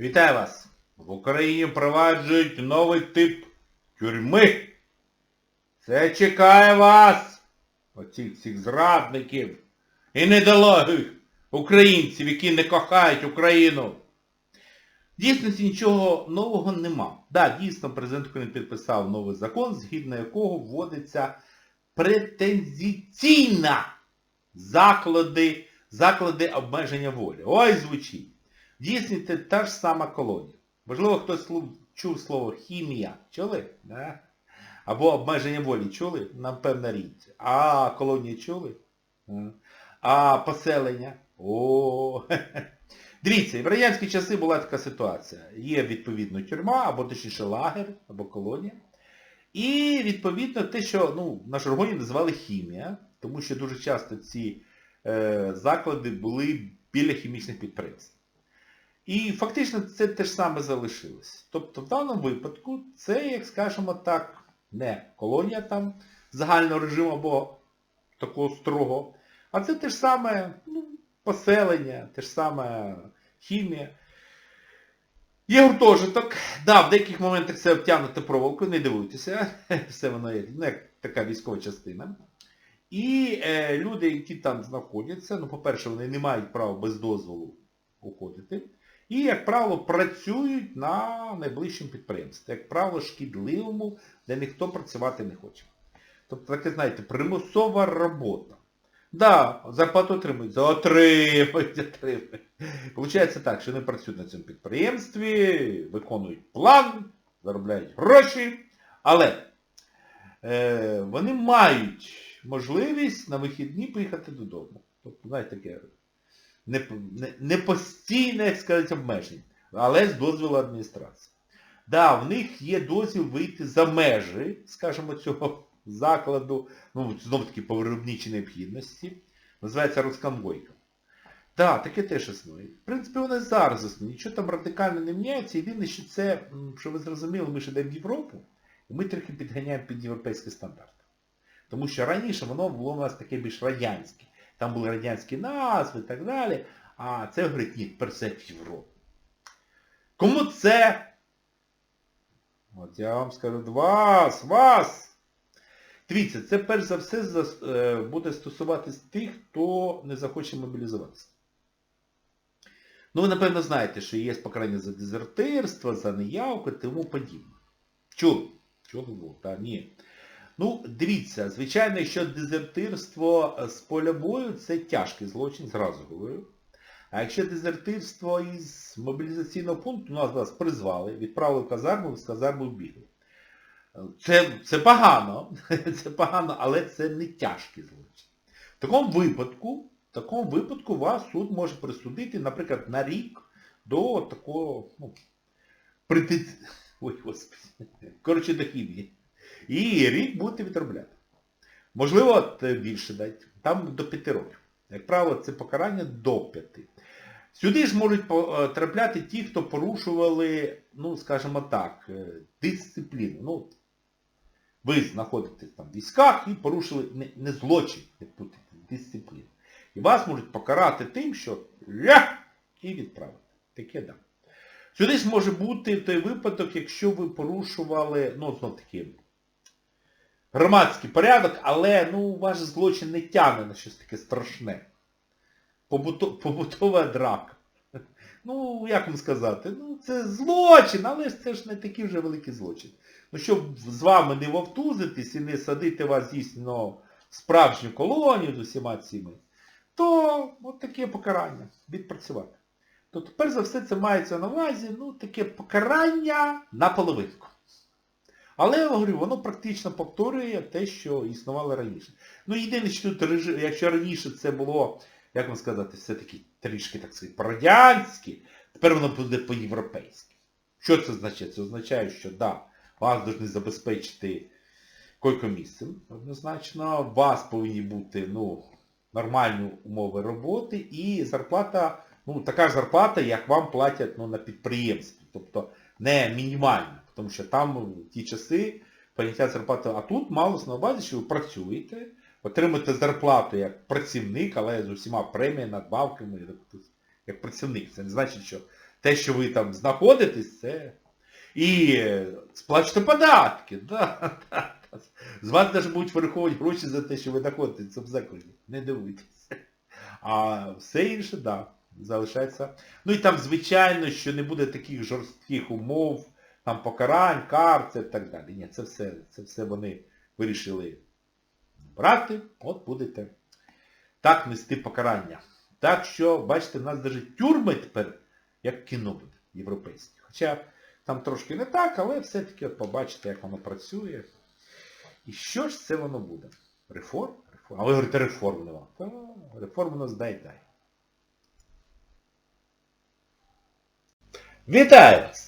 Вітаю вас! В Україні впроваджують новий тип тюрми. Це чекає вас, оцих всіх зрадників і недолугих українців, які не кохають Україну. В дійсності нічого нового нема. Да, дійсно, президент України підписав новий закон, згідно якого вводиться претензійна заклади, заклади обмеження волі. Ой, звучить. Дійсно, це та ж сама колонія. Можливо, хтось чув слово хімія. Чули? Да? Або обмеження волі чули? Напевно, рідці. А колонії чули? А поселення? О. Дивіться, в радянські часи була така ситуація. Є відповідно тюрма, або точніше лагер, або колонія. І відповідно те, що ну, на жаргоні називали хімія, тому що дуже часто ці е, заклади були біля хімічних підприємств. І фактично це те ж саме залишилось. Тобто в даному випадку це, як скажемо так, не колонія там загального режиму або такого строго, а це те ж саме ну, поселення, те ж саме хімія. Є гуртожиток. Да, в деяких моментах це обтягнуто проволокою, не дивуйтеся, все воно є, ну, така військова частина. І е, люди, які там знаходяться, ну, по-перше, вони не мають права без дозволу уходити. І, як правило, працюють на найближчому підприємстві. Як правило, шкідливому, де ніхто працювати не хоче. Тобто, таке, знаєте, примусова робота. Да, зарплату отримують, отримують, отримують. Получається так, що вони працюють на цьому підприємстві, виконують план, заробляють гроші, але е, вони мають можливість на вихідні поїхати додому. Тобто, знаєте, таке не, не, не постійне, як сказати, обмеження, але з дозволу адміністрації. Да, в них є дозвіл вийти за межі, скажімо, цього закладу, ну, знов-таки по виробничій необхідності. Називається розконвойка. Так, таке теж існує. В принципі, воно зараз існує. Нічого там радикально не міняється. Єдине, що це, що ви зрозуміли, ми ж йдемо в Європу, і ми трохи підганяємо під європейські стандарти. Тому що раніше воно було у нас таке більш радянське. Там були радянські назви і так далі. А це говорить, ні, в Європу. Кому це? От я вам скажу, вас, вас! Дивіться, це перш за все е, буде стосуватись тих, хто не захоче мобілізуватися. Ну, ви, напевно, знаєте, що є покарання за дезертирство, за неявку і тому подібне. Чули? Чули було? Та ні. Ну, дивіться, звичайно, що дезертирство е, з поля бою це тяжкий злочин, зразу говорю. А якщо дезертирство із мобілізаційного пункту нас, нас призвали, відправили в казарму, з казарми вбігли. Це, це погано, це погано, але це не тяжкий злочин. В такому випадку, в такому випадку вас суд може присудити, наприклад, на рік до такого, ну, прити... Ой, господи. Коротше, до хімії. І рік будете відробляти. Можливо, е, більше дати. Там до 5 років. Як правило, це покарання до 5. Сюди ж можуть по- е, ті, хто порушували, ну, скажімо так, е, дисципліну. Ну, ви знаходитесь там в військах і порушили не, не злочин, як тут, дисципліну. І вас можуть покарати тим, що ля і відправити. Таке да. Сюди ж може бути той випадок, якщо ви порушували, ну, знов таки, громадський порядок, але ну, ваш злочин не тягне на щось таке страшне. Побуто, побутова драка. Ну, як вам сказати, ну це злочин, але ж це ж не такий вже великий злочин. Ну, щоб з вами не вовтузитись і не садити вас дійсно в справжню колонію з усіма цими, то от таке покарання, відпрацювати. Тобто, перш за все, це мається на увазі, ну, таке покарання на половинку. Але я говорю, воно практично повторює те, що існувало раніше. Ну, єдине, що тут, якщо раніше це було, як вам сказати, все-таки трішки, так сказати, по-радянськи, тепер воно буде по-європейськи. Що це означає? Це означає, що да, вас повинні забезпечити койкомісцем, однозначно, у вас повинні бути ну, нормальні умови роботи і зарплата, ну, така ж зарплата, як вам платять ну, на підприємстві. Тобто не мінімальна, тому що там в ті часи поняття зарплати, а тут малось на увазі, що ви працюєте, отримуєте зарплату як працівник, але з усіма преміями, надбавками, як працівник. Це не значить, що те, що ви там знаходитесь, це... І е, сплачуйте податки. Да, да. З вас навіть будуть вираховувати гроші за те, що ви знаходитесь в цьому закладі. Не дивуйтесь. А все інше, так, да, залишається. Ну і там, звичайно, що не буде таких жорстких умов, там покарань, кар, це і так далі. Ні, це все, це все вони вирішили брати, от будете так нести покарання. Так що, бачите, в нас навіть тюрми тепер, як кіно буде, європейське. Хоча там трошки не так, але все-таки от побачите, як воно працює. І що ж це воно буде? Реформ? А ви говорите, реформ нема. Та реформ у нас дай дай. Вітаю вас!